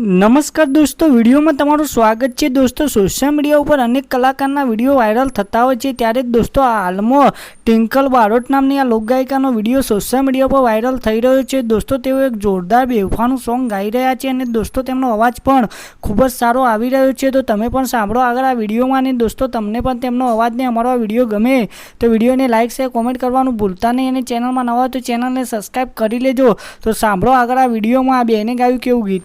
નમસ્કાર દોસ્તો, વિડીયોમાં તમારું સ્વાગત છે. દોસ્તો સોશિયલ મીડિયા ઉપર અનેક કલાકારના વીડિયો વાયરલ થતા હોય છે. ત્યારે જ દોસ્તો હાલમાં ટિંકલ બારોટ નામની આ લોકગાયિકાનો વીડિયો સોશિયલ મીડિયા પર વાયરલ થઈ રહ્યો છે. દોસ્તો, તેઓ એક જોરદાર બેવફાનું સોંગ ગાઈ રહ્યા છે અને દોસ્તો, તેમનો અવાજ પણ ખૂબ જ સારો આવી રહ્યો છે. તો તમે પણ સાંભળો આગળ આ વિડીયોમાં અને દોસ્તો, તમને પણ તેમનો અવાજને અમારો આ વીડિયો ગમે તો વિડીયોને લાઇક શેર કોમેન્ટ કરવાનું ભૂલતા નહીં અને ચેનલમાં નવા તો ચેનલને સબસ્ક્રાઈબ કરી લેજો. તો સાંભળો આગળ આ વિડીયોમાં આ બેને ગાયું કેવું ગીત.